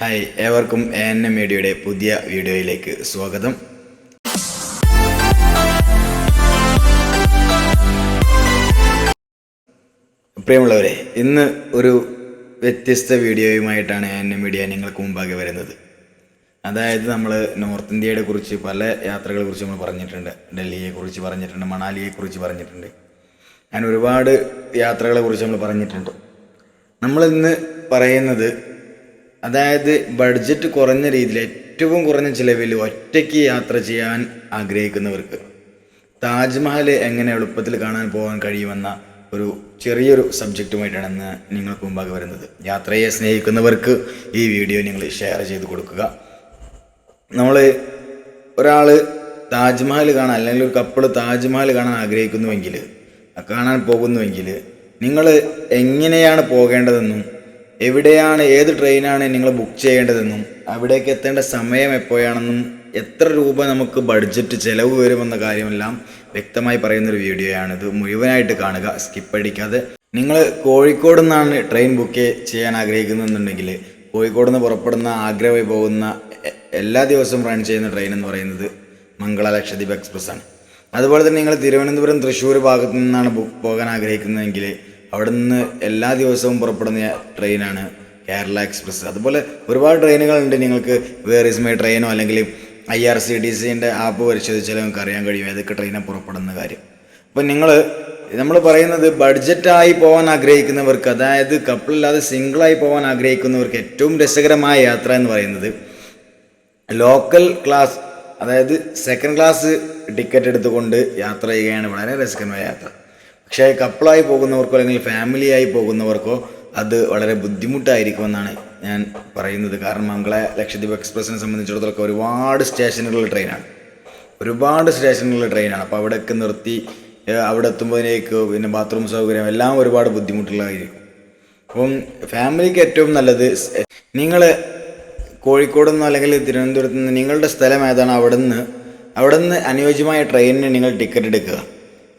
Hi ഏവർക്കും A N M മീഡിയയുടെ പുതിയ വീഡിയോയിലേക്ക് സ്വാഗതം. പ്രിയമുള്ളവരെ ഇന്ന് ഒരു വ്യത്യസ്ത വീഡിയോയുമായിട്ടാണ് എ എൻ എം മീഡിയ നിങ്ങൾക്ക് മുമ്പാകെ വരുന്നത്. അതായത് നമ്മൾ നോർത്ത് ഇന്ത്യയുടെ കുറിച്ച് പല യാത്രകളെ കുറിച്ച് നമ്മൾ പറഞ്ഞിട്ടുണ്ട്. ഡൽഹിയെ കുറിച്ച് പറഞ്ഞിട്ടുണ്ട് മണാലിയെ കുറിച്ച് പറഞ്ഞിട്ടുണ്ട്. അങ്ങനെ ഒരുപാട് യാത്രകളെ കുറിച്ച് നമ്മൾ പറഞ്ഞിട്ടുണ്ട്. നമ്മളിന്ന് പറയുന്നത് അതായത് ബഡ്ജറ്റ് കുറഞ്ഞ രീതിയിൽ ഏറ്റവും കുറഞ്ഞ ചിലവിൽ ഒറ്റയ്ക്ക് യാത്ര ചെയ്യാൻ ആഗ്രഹിക്കുന്നവർക്ക് താജ്മഹൽ എങ്ങനെ എളുപ്പത്തിൽ കാണാൻ പോകാൻ കഴിയുമെന്ന ഒരു ചെറിയൊരു സബ്ജക്റ്റുമായിട്ടാണ് ഇന്ന് നിങ്ങൾക്ക് മുമ്പാകെ വരുന്നത്. യാത്രയെ സ്നേഹിക്കുന്നവർക്ക് ഈ വീഡിയോ നിങ്ങൾ ഷെയർ ചെയ്ത് കൊടുക്കുക. നമ്മൾ ഒരാൾ താജ്മഹൽ കാണാൻ അല്ലെങ്കിൽ ഒരു കപ്പിൾ താജ്മഹൽ കാണാൻ ആഗ്രഹിക്കുന്നുവെങ്കിൽ കാണാൻ പോകുന്നുവെങ്കിൽ നിങ്ങൾ എങ്ങനെയാണ് പോകേണ്ടതെന്നും എവിടെയാണ് ഏത് ട്രെയിനാണ് നിങ്ങൾ ബുക്ക് ചെയ്യേണ്ടതെന്നും അവിടേക്ക് എത്തേണ്ട സമയം എപ്പോഴാണെന്നും എത്ര രൂപ നമുക്ക് ബഡ്ജറ്റ് ചിലവ് വരുമെന്ന കാര്യമെല്ലാം വ്യക്തമായി പറയുന്നൊരു വീഡിയോയാണ് ഇത് മുഴുവനായിട്ട് കാണുക സ്കിപ്പ് അടിക്കാതെ. നിങ്ങൾ കോഴിക്കോട് നിന്നാണ് ട്രെയിൻ ബുക്ക് ചെയ്യാൻ ആഗ്രഹിക്കുന്നുണ്ടെങ്കിൽ കോഴിക്കോട് നിന്ന് പുറപ്പെടുന്ന ആഗ്ര വഴി പോകുന്ന എല്ലാ ദിവസവും റൺ ചെയ്യുന്ന ട്രെയിൻ എന്ന് പറയുന്നത് മംഗള ലക്ഷദ്വീപ് എക്സ്പ്രസ് ആണ്. അതുപോലെ തന്നെ നിങ്ങൾ തിരുവനന്തപുരം തൃശ്ശൂർ ഭാഗത്തു നിന്നാണ് ബുക്ക് പോകാൻ ആഗ്രഹിക്കുന്നതെങ്കിൽ അവിടെ നിന്ന് എല്ലാ ദിവസവും പുറപ്പെടുന്ന ട്രെയിനാണ് കേരള എക്സ്പ്രസ്. അതുപോലെ ഒരുപാട് ട്രെയിനുകളുണ്ട്. നിങ്ങൾക്ക് വേറെ മൈ ട്രെയിനോ അല്ലെങ്കിൽ ഐ ആർ സി ടി സിന്റെ ആപ്പ് പരിശോധിച്ചാൽ നിങ്ങൾക്ക് അറിയാൻ കഴിയും ഏതൊക്കെ ട്രെയിനാണ് പുറപ്പെടുന്ന കാര്യം. അപ്പം നിങ്ങൾ നമ്മൾ പറയുന്നത് ബഡ്ജറ്റായി പോകാൻ ആഗ്രഹിക്കുന്നവർക്ക് അതായത് കപ്പിളില്ലാതെ സിംഗിളായി പോകാൻ ആഗ്രഹിക്കുന്നവർക്ക് ഏറ്റവും രസകരമായ യാത്ര എന്ന് പറയുന്നത് ലോക്കൽ ക്ലാസ് അതായത് സെക്കൻഡ് ക്ലാസ് ടിക്കറ്റ് എടുത്തുകൊണ്ട് യാത്ര ചെയ്യുകയാണ് വളരെ രസകരമായ യാത്ര. പക്ഷേ കപ്പിളായി പോകുന്നവർക്കോ അല്ലെങ്കിൽ ഫാമിലിയായി പോകുന്നവർക്കോ അത് വളരെ ബുദ്ധിമുട്ടായിരിക്കുമെന്നാണ് ഞാൻ പറയുന്നത്. കാരണം മംഗള ലക്ഷദ്വീപ് എക്സ്പ്രസിനെ സംബന്ധിച്ചിടത്തോളം ഒരുപാട് സ്റ്റേഷനുകളിലെ ട്രെയിനാണ്. ഒരുപാട് സ്റ്റേഷനുകളിലെ ട്രെയിനാണ്. അപ്പോൾ അവിടെയൊക്കെ നിർത്തി അവിടെ എത്തുമ്പോഴേക്ക് പിന്നെ ബാത്റൂം സൗകര്യം എല്ലാം ഒരുപാട് ബുദ്ധിമുട്ടുള്ളതായിരിക്കും. അപ്പം ഫാമിലിക്ക് ഏറ്റവും നല്ലത് നിങ്ങൾ കോഴിക്കോട് നിന്ന് അല്ലെങ്കിൽ തിരുവനന്തപുരത്ത് നിന്ന് നിങ്ങളുടെ സ്ഥലം ഏതാണ്? അവിടെ നിന്ന് അവിടെ നിന്ന് അനുയോജ്യമായ ട്രെയിനിന് നിങ്ങൾ ടിക്കറ്റ് എടുക്കുക.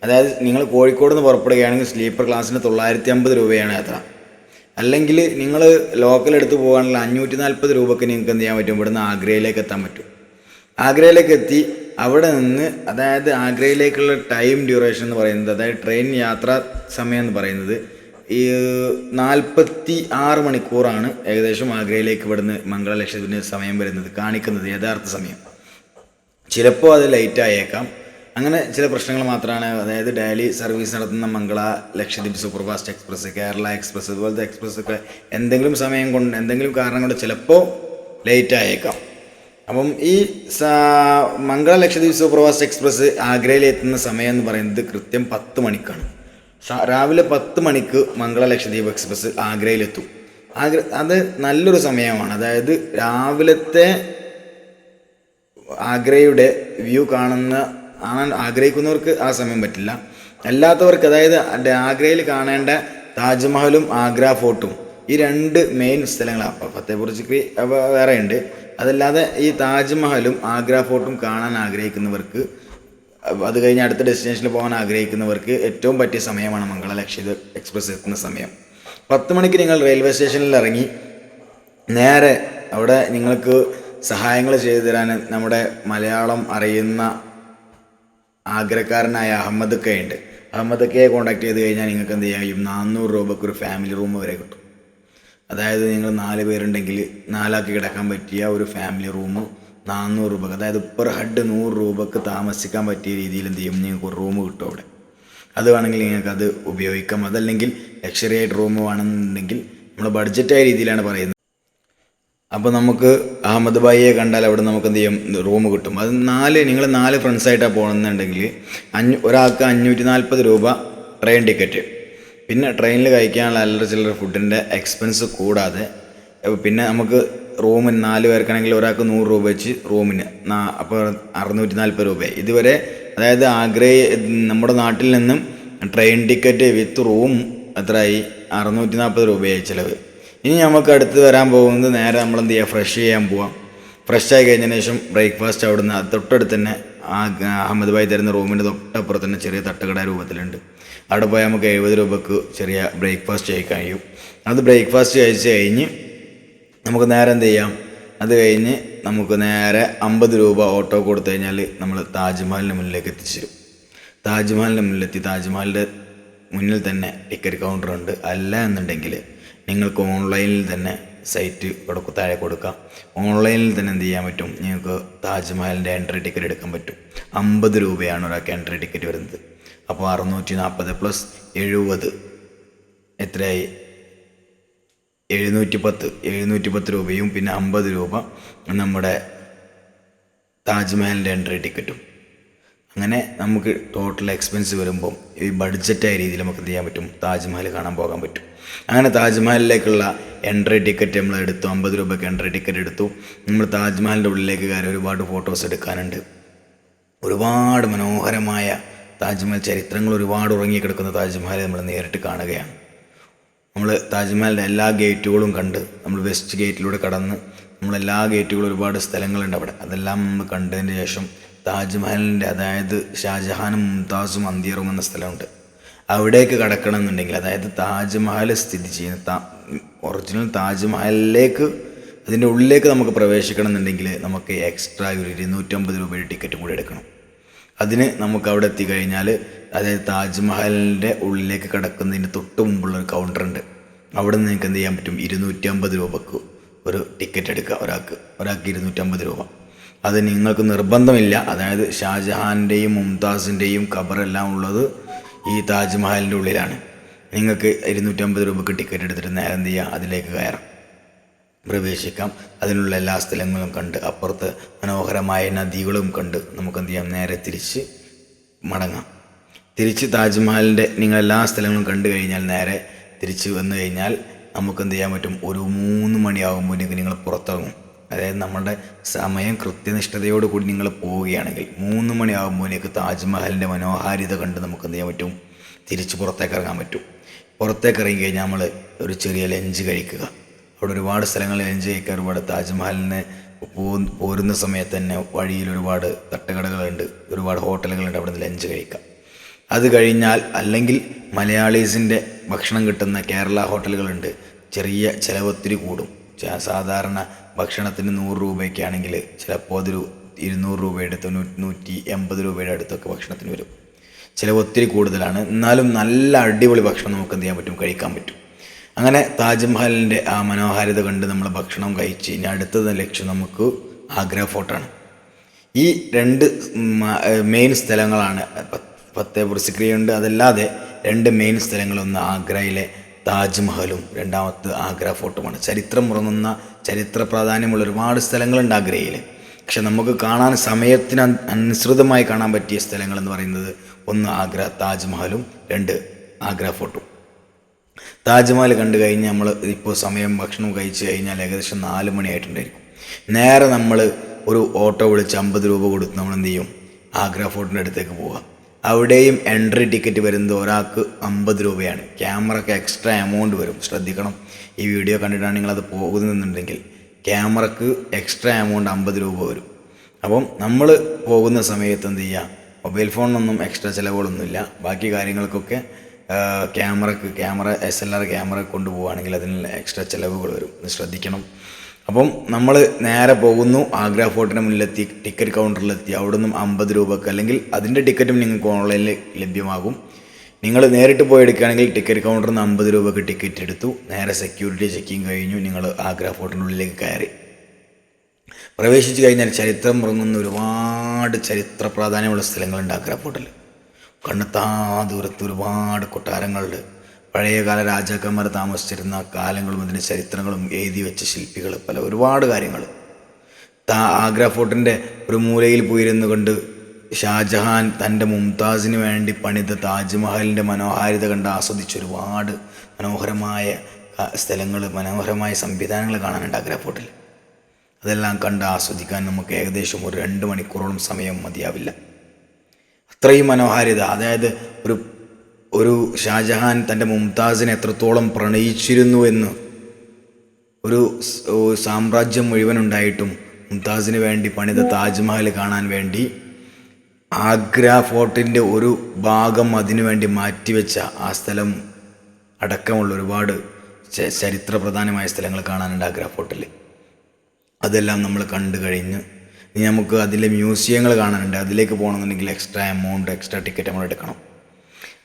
അതായത് നിങ്ങൾ കോഴിക്കോട് നിന്ന് പുറപ്പെടുകയാണെങ്കിൽ സ്ലീപ്പർ ക്ലാസ്സിന് തൊള്ളായിരത്തി അമ്പത് രൂപയാണ് യാത്ര. അല്ലെങ്കിൽ നിങ്ങൾ ലോക്കൽ എടുത്ത് പോകുകയാണെങ്കിൽ അഞ്ഞൂറ്റി നാൽപ്പത് രൂപയ്ക്ക് നിങ്ങൾക്ക് എന്ത് ചെയ്യാൻ പറ്റും? ഇവിടുന്ന് ആഗ്രയിലേക്ക് എത്താൻ പറ്റും. ആഗ്രയിലേക്ക് എത്തി അവിടെ നിന്ന് അതായത് ആഗ്രയിലേക്കുള്ള ടൈം ഡ്യൂറേഷൻ എന്ന് പറയുന്നത് അതായത് ട്രെയിൻ യാത്രാ സമയം എന്ന് പറയുന്നത് ഈ നാൽപ്പത്തി ആറ് മണിക്കൂറാണ് ഏകദേശം ആഗ്രയിലേക്ക് ഇവിടുന്ന് മംഗള ലക്ഷദ്വീപിന് സമയം വരുന്നത് കാണിക്കുന്നത് യഥാർത്ഥ സമയം. ചിലപ്പോൾ അത് ലേറ്റ് ആയേക്കാം. അങ്ങനെ ചില പ്രശ്നങ്ങൾ മാത്രമാണ് അതായത് ഡെയിലി സർവീസ് നടത്തുന്ന Mangala Lakshadweep superfast express Kerala express അതുപോലത്തെ എക്സ്പ്രസ് ഒക്കെ എന്തെങ്കിലും സമയം കൊണ്ട് എന്തെങ്കിലും കാരണം കൊണ്ട് ചിലപ്പോൾ ലേറ്റ് ആയേക്കാം. അപ്പം ഈ മംഗള ലക്ഷദ്വീപ് സൂപ്പർഫാസ്റ്റ് എക്സ്പ്രസ് ആഗ്രയിൽ എത്തുന്ന സമയം എന്ന് പറയുന്നത് കൃത്യം പത്ത് മണിക്കാണ്. രാവിലെ പത്ത് മണിക്ക് മംഗള ലക്ഷദ്വീപ് എക്സ്പ്രസ് ആഗ്രയിലെത്തും ആഗ്ര അത് നല്ലൊരു സമയമാണ്. അതായത് രാവിലത്തെ ആഗ്രയുടെ വ്യൂ കാണുന്ന കാണാൻ ആഗ്രഹിക്കുന്നവർക്ക് ആ സമയം പറ്റില്ല. അല്ലാത്തവർക്ക് അതായത് ആഗ്രയിൽ കാണേണ്ട താജ്മഹലും ആഗ്ര ഫോർട്ടും ഈ രണ്ട് മെയിൻ സ്ഥലങ്ങളാണ് അപ്പോൾ ഫത്തേപൂർ വേറെ ഉണ്ട്. അതല്ലാതെ ഈ താജ്മഹലും ആഗ്ര ഫോർട്ടും കാണാൻ ആഗ്രഹിക്കുന്നവർക്ക് അത് കഴിഞ്ഞ് അടുത്ത ഡെസ്റ്റിനേഷനിൽ പോകാൻ ആഗ്രഹിക്കുന്നവർക്ക് ഏറ്റവും പറ്റിയ സമയമാണ് മംഗള ലക്ഷ്യത് എക്സ്പ്രസ് എത്തുന്ന സമയം. പത്ത് മണിക്ക് നിങ്ങൾ റെയിൽവേ സ്റ്റേഷനിൽ ഇറങ്ങി നേരെ അവിടെ നിങ്ങൾക്ക് സഹായങ്ങൾ ചെയ്തു തരാൻ നമ്മുടെ മലയാളം അറിയുന്ന ആഗ്രഹക്കാരനായ അഹമ്മദ് ഉണ്ട് അഹമ്മദ് കെ കോൺടാക്ട് ചെയ്ത് കഴിഞ്ഞാൽ നിങ്ങൾക്ക് എന്ത് കഴിയും? നാനൂറ് രൂപയ്ക്ക് ഒരു ഫാമിലി റൂം വരെ കിട്ടും. അതായത് നിങ്ങൾ നാല് പേരുണ്ടെങ്കിൽ നാലാക്കി കിടക്കാൻ പറ്റിയ ഒരു ഫാമിലി റൂം നാനൂറ് രൂപക്ക്. അതായത് പെർ ഹെഡ് നൂറ് രൂപക്ക് താമസിക്കാൻ പറ്റിയ രീതിയിൽ എന്ത് ചെയ്യും? നിങ്ങൾക്ക് ഒരു റൂം കിട്ടും അവിടെ. അത് വേണമെങ്കിൽ നിങ്ങൾക്ക് അത് ഉപയോഗിക്കാം. അതല്ലെങ്കിൽ ലക്ഷറി ആയിട്ട് റൂം വേണമെന്നുണ്ടെങ്കിൽ നമ്മൾ ബഡ്ജറ്റായ രീതിയിലാണ് പറയുന്നത്. അപ്പോൾ നമുക്ക് അഹമ്മദ് ബായിയെ കണ്ടാൽ അവിടെ നമുക്ക് എന്ത് ചെയ്യും? റൂം കിട്ടും. അത് നാല് നിങ്ങൾ നാല് ഫ്രണ്ട്സായിട്ടാണ് പോകുന്നുണ്ടെങ്കിൽ അഞ്ഞൂ ഒരാൾക്ക് അഞ്ഞൂറ്റി നാൽപ്പത് രൂപ ട്രെയിൻ ടിക്കറ്റ് പിന്നെ ട്രെയിനിൽ കഴിക്കാനുള്ള അല്ലറ ചില്ലറ ഫുഡിന്റെ എക്സ്പെൻസ് കൂടാതെ പിന്നെ നമുക്ക് റൂമിന് നാല് പേർക്കാണെങ്കിൽ ഒരാൾക്ക് നൂറ് രൂപ വെച്ച് റൂമിന് അപ്പോൾ അറുന്നൂറ്റി നാൽപ്പത് രൂപയായി ഇതുവരെ അതായത് ആഗ്രയെ നമ്മുടെ നാട്ടിൽ നിന്നും ട്രെയിൻ ടിക്കറ്റ് വിത്ത് റൂം എത്രയായി അറുന്നൂറ്റി നാൽപ്പത് രൂപയായി ചിലവ്. ഇനി നമുക്ക് അടുത്ത് വരാൻ പോകുന്നത് നേരെ നമ്മൾ എന്ത് ചെയ്യുക ഫ്രഷ് ചെയ്യാൻ പോവാം. ഫ്രഷ് ആയി കഴിഞ്ഞതിന് ശേഷം ബ്രേക്ക്ഫാസ്റ്റ് അവിടുന്ന് തൊട്ടടുത്ത് തന്നെ ആ അഹമ്മദ് ഭായി തരുന്ന റൂമിന്റെ തൊട്ടപ്പുറത്ത് തന്നെ ചെറിയ തട്ടുകട രൂപത്തിലുണ്ട്. അവിടെ പോയാൽ നമുക്ക് എഴുപത് രൂപക്ക് ചെറിയ ബ്രേക്ക്ഫാസ്റ്റ് കഴിക്കാൻ കഴിയും. അത് ബ്രേക്ക്ഫാസ്റ്റ് കഴിച്ച് കഴിഞ്ഞ് നമുക്ക് നേരെ എന്ത് ചെയ്യാം? അത് കഴിഞ്ഞ് നമുക്ക് നേരെ അമ്പത് രൂപ ഓട്ടോ കൊടുത്തു കഴിഞ്ഞാൽ നമ്മൾ താജ്മഹലിന്റെ മുന്നിലേക്ക് എത്തിച്ചേരും താജ്മഹലിന്റെ മുന്നിലെത്തി. താജ്മഹലിന്റെ മുന്നിൽ തന്നെ ടിക്കറ്റ് കൗണ്ടർ ഉണ്ട്. അല്ല എന്നുണ്ടെങ്കിൽ നിങ്ങൾക്ക് ഓൺലൈനിൽ തന്നെ സൈറ്റ് കൊടുക്കും താഴെ കൊടുക്കാം. ഓൺലൈനിൽ തന്നെ എന്ത് ചെയ്യാൻ പറ്റും? നിങ്ങൾക്ക് താജ്മഹലിന്റെ എൻട്രി ടിക്കറ്റ് എടുക്കാൻ പറ്റും. അമ്പത് രൂപയാണ് ഒരാൾക്ക് എൻട്രി ടിക്കറ്റ് വരുന്നത്. അപ്പോൾ അറുന്നൂറ്റി നാൽപ്പത് പ്ലസ് എഴുപത് എത്രയായി? എഴുന്നൂറ്റി പത്ത് എഴുന്നൂറ്റി പത്ത് രൂപയും പിന്നെ അമ്പത് രൂപ നമ്മുടെ താജ്മഹലിന്റെ എൻട്രി ടിക്കറ്റും അങ്ങനെ നമുക്ക് ടോട്ടൽ എക്സ്പെൻസ് വരുമ്പം ഈ ബഡ്ജറ്റായ രീതിയിൽ നമുക്ക് എന്ത് ചെയ്യാൻ പറ്റും? താജ്മഹൽ കാണാൻ പോകാൻ പറ്റും. അങ്ങനെ താജ്മഹലിലേക്കുള്ള എൻട്രി ടിക്കറ്റ് നമ്മൾ എടുത്തു. അമ്പത് രൂപയ്ക്ക് എൻട്രി ടിക്കറ്റ് എടുത്തു. നമ്മൾ താജ്മഹലിന്റെ ഉള്ളിലേക്ക് കയറി ഒരുപാട് ഫോട്ടോസ് എടുക്കാനുണ്ട്. ഒരുപാട് മനോഹരമായ താജ്മഹൽ ചരിത്രങ്ങൾ ഒരുപാട് ഉറങ്ങിക്കിടക്കുന്ന താജ്മഹൽ നമ്മൾ നേരിട്ട് കാണുകയാണ്. നമ്മൾ താജ്മഹലിന്റെ എല്ലാ ഗേറ്റുകളും കണ്ട് നമ്മൾ വെസ്റ്റ് ഗേറ്റിലൂടെ കടന്ന് നമ്മൾ എല്ലാ ഗേറ്റുകളും ഒരുപാട് സ്ഥലങ്ങളുണ്ട് അവിടെ. അതെല്ലാം നമ്മൾ കണ്ടതിന് ശേഷം താജ്മഹലിന്റെ അതായത് ഷാജഹാനും മുംതാസും അന്തിയറും എന്ന സ്ഥലമുണ്ട്. അവിടേക്ക് കടക്കണം എന്നുണ്ടെങ്കിൽ അതായത് താജ്മഹൽ സ്ഥിതി ചെയ്യുന്ന ഒറിജിനൽ താജ്മഹലിലേക്ക് അതിന്റെ ഉള്ളിലേക്ക് നമുക്ക് പ്രവേശിക്കണം എന്നുണ്ടെങ്കിൽ നമുക്ക് എക്സ്ട്രാ ഒരു ഇരുന്നൂറ്റമ്പത് രൂപയുടെ ടിക്കറ്റും കൂടി എടുക്കണം. അതിന് നമുക്ക് അവിടെ എത്തിക്കഴിഞ്ഞാൽ അതായത് താജ്മഹലിന്റെ ഉള്ളിലേക്ക് കടക്കുന്നതിന് തൊട്ട് മുമ്പുള്ള ഒരു കൗണ്ടറുണ്ട് അവിടെ നിന്ന് നിങ്ങൾക്ക് എന്ത് ചെയ്യാൻ പറ്റും? ഇരുന്നൂറ്റി അമ്പത് രൂപക്ക് ഒരു ടിക്കറ്റ് എടുക്കുക ഒരാൾക്ക് ഒരാൾക്ക് ഇരുന്നൂറ്റമ്പത് രൂപ. അത് നിങ്ങൾക്ക് നിർബന്ധമില്ല. അതായത് ഷാജഹാന്റെയും മുംതാസിന്റെയും ഖബറെല്ലാം ഉള്ളത് ഈ താജ്മഹലിന്റെ ഉള്ളിലാണ്. നിങ്ങൾക്ക് ഇരുന്നൂറ്റമ്പത് രൂപക്ക് ടിക്കറ്റ് എടുത്തിട്ട് നേരെ എന്ത് ചെയ്യുക അതിലേക്ക് കയറാം. പ്രവേശിക്കാം. അതിനുള്ള എല്ലാ സ്ഥലങ്ങളും കണ്ട് അപ്പുറത്ത് മനോഹരമായ നദികളും കണ്ട് നമുക്ക് എന്ത് ചെയ്യാം? നേരെ തിരിച്ച് മടങ്ങാം. തിരിച്ച് താജ്മഹലിന്റെ നിങ്ങൾ എല്ലാ സ്ഥലങ്ങളും കണ്ടു കഴിഞ്ഞാൽ നേരെ തിരിച്ച് വന്നു കഴിഞ്ഞാൽ നമുക്ക് എന്ത് ചെയ്യാൻ പറ്റും? ഒരു മൂന്ന് മണിയാകുമ്പോഴേക്ക് നിങ്ങൾ പുറത്തിറങ്ങും. അതായത് നമ്മുടെ സമയം കൃത്യനിഷ്ഠതയോട് കൂടി നിങ്ങൾ പോവുകയാണെങ്കിൽ മൂന്ന് മണിയാകുമ്പോഴേക്ക് താജ്മഹലിന്റെ മനോഹാരിത കണ്ട് നമുക്ക് എന്ത് ചെയ്യാൻ പറ്റും? തിരിച്ച് പുറത്തേക്ക് ഇറങ്ങാൻ പറ്റും. പുറത്തേക്ക് ഇറങ്ങി കഴിഞ്ഞാൽ നമ്മൾ ഒരു ചെറിയ ലഞ്ച് കഴിക്കുക. അവിടെ ഒരുപാട് സ്ഥലങ്ങളിൽ ലഞ്ച് കഴിക്കുക ഒരുപാട് താജ്മഹലിന് പോരുന്ന സമയത്ത് തന്നെ വഴിയിൽ ഒരുപാട് തട്ടുകടകളുണ്ട് ഒരുപാട് ഹോട്ടലുകളുണ്ട് അവിടെ നിന്ന് ലഞ്ച് കഴിക്കാം. അത് കഴിഞ്ഞാൽ അല്ലെങ്കിൽ മലയാളീസിന്റെ ഭക്ഷണം കിട്ടുന്ന കേരള ഹോട്ടലുകളുണ്ട്. ചെറിയ ചിലവൊത്തിരി കൂടും. ച- സാധാരണ ഭക്ഷണത്തിന് നൂറ് രൂപയൊക്കെ ആണെങ്കിൽ ചിലപ്പോൾ അതൊരു ഇരുന്നൂറ് രൂപയുടെ തൊണ്ണൂറ്റി നൂറ്റി എൺപത് രൂപയുടെ അടുത്തൊക്കെ ഭക്ഷണത്തിന് വരും. ചിലവ് ഒത്തിരി കൂടുതലാണ്. എന്നാലും നല്ല അടിപൊളി ഭക്ഷണം നമുക്ക് എന്ത് ചെയ്യാൻ പറ്റും? കഴിക്കാൻ പറ്റും. അങ്ങനെ താജ്മഹലിന്റെ ആ മനോഹാരിത കണ്ട് നമ്മൾ ഭക്ഷണം കഴിച്ച് ഇനി അടുത്തത് ലക്ഷ്യം നമുക്ക് ആഗ്ര ഫോർട്ടാണ് ഈ രണ്ട് മെയിൻ സ്ഥലങ്ങളാണ്. പത്തേ ഫത്തേപൂർ സിക്രിയുണ്ട് അതല്ലാതെ രണ്ട് മെയിൻ സ്ഥലങ്ങളൊന്ന് ആഗ്രയിലെ താജ്മഹലും രണ്ടാമത്തെ ആഗ്ര ഫോർട്ടുമാണ് ചരിത്രം ഉറങ്ങുന്ന ചരിത്ര പ്രാധാന്യമുള്ള ഒരുപാട് സ്ഥലങ്ങളുണ്ട് ആഗ്രയിൽ പക്ഷെ നമുക്ക് കാണാൻ സമയത്തിന് അനുസൃതമായി കാണാൻ പറ്റിയ സ്ഥലങ്ങൾ എന്ന് പറയുന്നത് ഒന്ന് ആഗ്ര താജ്മഹലും രണ്ട് ആഗ്ര ഫോർട്ടും താജ്മഹൽ കണ്ടു കഴിഞ്ഞ് നമ്മൾ ഇപ്പോൾ സമയം ഭക്ഷണം കഴിച്ച് കഴിഞ്ഞാൽ ഏകദേശം നാല് മണിയായിട്ടുണ്ടായിരിക്കും. നേരെ നമ്മൾ ഒരു ഓട്ടോ വിളിച്ച് അമ്പത് രൂപ കൊടുത്ത് നമ്മൾ എന്ത് ചെയ്യും ആഗ്ര ഫോർട്ടിന്റെ അടുത്തേക്ക് പോകാം അവിടെയും എൻട്രി ടിക്കറ്റ് വരുന്നത് ഒരാൾക്ക് അമ്പത് രൂപയാണ്. ക്യാമറയ്ക്ക് എക്സ്ട്രാ എമൗണ്ട് വരും. ശ്രദ്ധിക്കണം. ഈ വീഡിയോ കണ്ടിട്ടാണ് നിങ്ങളത് പോകുന്നുണ്ടെങ്കിൽ ക്യാമറക്ക് എക്സ്ട്രാ എമൗണ്ട് അമ്പത് രൂപ വരും. അപ്പം നമ്മൾ പോകുന്ന സമയത്ത് എന്ത് ചെയ്യുക മൊബൈൽ ഫോണിനൊന്നും എക്സ്ട്രാ ചിലവുകളൊന്നുമില്ല. ബാക്കി കാര്യങ്ങൾക്കൊക്കെ ക്യാമറക്ക് camera S L R camera കൊണ്ടുപോവുകയാണെങ്കിൽ അതിനുള്ള എക്സ്ട്രാ ചിലവുകൾ വരും. ശ്രദ്ധിക്കണം. അപ്പം നമ്മൾ നേരെ പോകുന്നു ആഗ്ര ഫോർട്ടിന് മുന്നിലെത്തി ടിക്കറ്റ് കൗണ്ടറിലെത്തി. അവിടെ നിന്നും അമ്പത് രൂപക്ക് അല്ലെങ്കിൽ അതിന്റെ ടിക്കറ്റും നിങ്ങൾക്ക് ഓൺലൈനിൽ ലഭ്യമാകും. നിങ്ങൾ നേരിട്ട് പോയി എടുക്കുകയാണെങ്കിൽ ടിക്കറ്റ് കൗണ്ടറിൽ നിന്ന് അമ്പത് രൂപക്ക് ടിക്കറ്റ് എടുത്തു. നേരെ സെക്യൂരിറ്റി ചെക്കിങ് കഴിഞ്ഞു. നിങ്ങൾ ആഗ്ര ഫോർട്ടിനുള്ളിലേക്ക് കയറി. പ്രവേശിച്ചു കഴിഞ്ഞാൽ ചരിത്രം ഉറങ്ങുന്ന ഒരുപാട് ചരിത്ര പ്രാധാന്യമുള്ള സ്ഥലങ്ങളുണ്ട് ആഗ്ര ഫോർട്ടിൽ കണ്ണെത്താ ദൂരത്ത് ഒരുപാട് കൊട്ടാരങ്ങളുണ്ട്. പഴയകാല രാജാക്കന്മാർ താമസിച്ചിരുന്ന കാലങ്ങളും അതിന്റെ ചരിത്രങ്ങളും എഴുതി വെച്ച ശില്പികൾ പല ഒരുപാട് കാര്യങ്ങൾ. താ ആഗ്ര ഫോർട്ടിന്റെ ഒരു മൂലയിൽ പോയിരുന്നു കൊണ്ട് ഷാജഹാൻ തന്റെ മുംതാസിന് വേണ്ടി പണിത താജ്മഹലിന്റെ മനോഹാരിത കണ്ട് ആസ്വദിച്ച് ഒരുപാട് മനോഹരമായ സ്ഥലങ്ങൾ മനോഹരമായ സംവിധാനങ്ങൾ കാണാനുണ്ട് ആഗ്ര ഫോർട്ടിൽ. അതെല്ലാം കണ്ട് ആസ്വദിക്കാൻ നമുക്ക് ഏകദേശം ഒരു രണ്ട് മണിക്കൂറോളം സമയം മതിയാവില്ല. അത്രയും മനോഹാരിത അതായത് ഒരു ഒരു ഷാജഹാൻ തന്റെ മുംതാസിനെ എത്രത്തോളം പ്രണയിച്ചിരുന്നു എന്ന് ഒരു സാമ്രാജ്യം മുഴുവൻ ഉണ്ടായിട്ടും മുംതാസിന് വേണ്ടി പണിത താജ്മഹൽ കാണാൻ വേണ്ടി ആഗ്ര ഫോർട്ടിന്റെ ഒരു ഭാഗം അതിനുവേണ്ടി മാറ്റിവെച്ച ആ സ്ഥലം അടക്കമുള്ള ഒരുപാട് ചരിത്ര പ്രധാനമായ സ്ഥലങ്ങൾ കാണാനുണ്ട് ആഗ്ര ഫോർട്ടിൽ അതെല്ലാം നമ്മൾ കണ്ടു കഴിഞ്ഞ് ഇനി നമുക്ക് അതിലെ മ്യൂസിയങ്ങൾ കാണാനുണ്ട്. അതിലേക്ക് പോകണമെന്നുണ്ടെങ്കിൽ എക്സ്ട്രാ എമൗണ്ട് എക്സ്ട്രാ ടിക്കറ്റ് നമ്മൾ എടുക്കണം.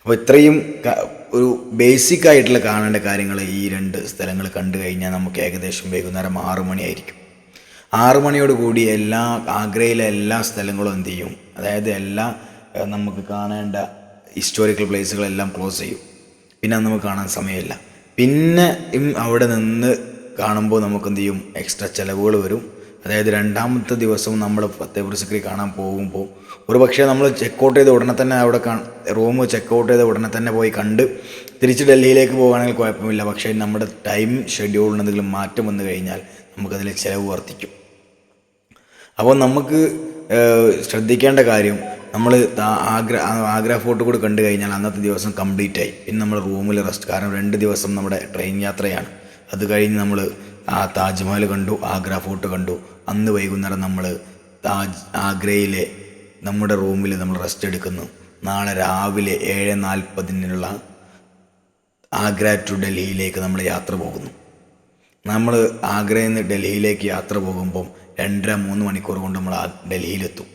അപ്പോൾ ഇത്രയും ഒരു ബേസിക് ആയിട്ടുള്ള കാണേണ്ട കാര്യങ്ങൾ ഈ രണ്ട് സ്ഥലങ്ങൾ കണ്ടു കഴിഞ്ഞാൽ നമുക്ക് ഏകദേശം വൈകുന്നേരം ആറ് മണിയായിരിക്കും. ആറ് മണിയോട് കൂടി എല്ലാ ആഗ്രയിലെ എല്ലാ സ്ഥലങ്ങളും എന്ത് ചെയ്യും? അതായത് എല്ലാ നമുക്ക് കാണേണ്ട ഹിസ്റ്റോറിക്കൽ പ്ലേസുകളെല്ലാം ക്ലോസ് ചെയ്യും. പിന്നെ നമുക്ക് കാണാൻ സമയമില്ല. പിന്നെ അവിടെ നിന്ന് കാണുമ്പോൾ നമുക്ക് എന്ത് ചെയ്യും? എക്സ്ട്രാ ചിലവുകൾ വരും. അതായത് രണ്ടാമത്തെ ദിവസം നമ്മൾ ഫത്തേപുര സിക്രി കാണാൻ പോകുമ്പോൾ ഒരു പക്ഷേ നമ്മൾ ചെക്കൗട്ട് ചെയ്ത ഉടനെ തന്നെ അവിടെ റൂം ചെക്കൗട്ട് ചെയ്ത ഉടനെ തന്നെ പോയി കണ്ട് തിരിച്ച് ഡൽഹിയിലേക്ക് പോകുകയാണെങ്കിൽ കുഴപ്പമില്ല. പക്ഷേ നമ്മുടെ ടൈം ഷെഡ്യൂളിന് എന്തെങ്കിലും മാറ്റം വന്നു കഴിഞ്ഞാൽ നമുക്കതിൽ ചിലവ് വർദ്ധിക്കും. അപ്പോൾ നമുക്ക് ശ്രദ്ധിക്കേണ്ട കാര്യം നമ്മൾ ആഗ്ര ആഗ്ര ഫോർട്ട് കൂടെ കണ്ടു കഴിഞ്ഞാൽ അന്നത്തെ ദിവസം കംപ്ലീറ്റ് ആയി. പിന്നെ നമ്മൾ റൂമിൽ റെസ്റ്റ് കാരണം രണ്ട് ദിവസം നമ്മുടെ ട്രെയിൻ യാത്രയാണ്. അത് കഴിഞ്ഞ് നമ്മൾ ആ താജ്മഹൽ കണ്ടു ആഗ്ര ഫോർട്ട് കണ്ടു. അന്ന് വൈകുന്നേരം നമ്മൾ താജ് ആഗ്രയിലെ നമ്മുടെ റൂമിൽ നമ്മൾ റെസ്റ്റ് എടുക്കുന്നു. നാളെ രാവിലെ ഏഴ് നാൽപ്പതിനുള്ള ആഗ്ര ടു ഡൽഹിയിലേക്ക് നമ്മൾ യാത്ര പോകുന്നു. നമ്മൾ ആഗ്രയിൽ നിന്ന് ഡൽഹിയിലേക്ക് യാത്ര പോകുമ്പം രണ്ടര മൂന്ന് മണിക്കൂർ കൊണ്ട് നമ്മൾ ഡൽഹിയിലെത്തും.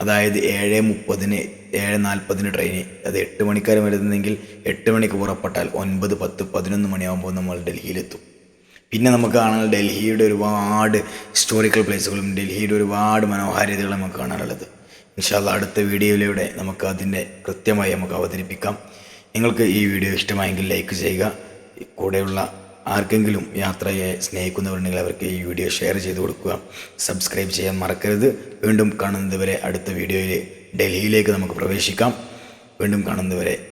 അതായത് ഏഴ് മുപ്പതിന് ഏഴ് നാൽപ്പതിന് ട്രെയിന് അത് എട്ട് മണിക്കാരം വരുന്നെങ്കിൽ എട്ട് മണിക്ക് പുറപ്പെട്ടാൽ ഒൻപത് പത്ത് പതിനൊന്ന് മണിയാകുമ്പോൾ നമ്മൾ ഡൽഹിയിലെത്തും. പിന്നെ നമുക്ക് കാണാൻ ഡൽഹിയുടെ ഒരുപാട് ഹിസ്റ്റോറിക്കൽ പ്ലേസുകളും ഡൽഹിയുടെ ഒരുപാട് മനോഹാരിതകളും നമുക്ക് കാണാനുള്ളത്. ഇൻഷാല്ല അടുത്ത വീഡിയോയിലൂടെ നമുക്ക് അതിന്റെ കൃത്യമായി നമുക്ക് അവതരിപ്പിക്കാം. നിങ്ങൾക്ക് ഈ വീഡിയോ ഇഷ്ടമായെങ്കിൽ ലൈക്ക് ചെയ്യുക. കൂടെയുള്ള ആർക്കെങ്കിലും യാത്രയെ സ്നേഹിക്കുന്നവരുണ്ടെങ്കിൽ അവർക്ക് ഈ വീഡിയോ ഷെയർ ചെയ്ത് കൊടുക്കുക. സബ്സ്ക്രൈബ് ചെയ്യാൻ മറക്കരുത്. വീണ്ടും കാണുന്നതുവരെ അടുത്ത വീഡിയോയിൽ ഡൽഹിയിലേക്ക് നമുക്ക് പ്രവേശിക്കാം. വീണ്ടും കാണുന്നതുവരെ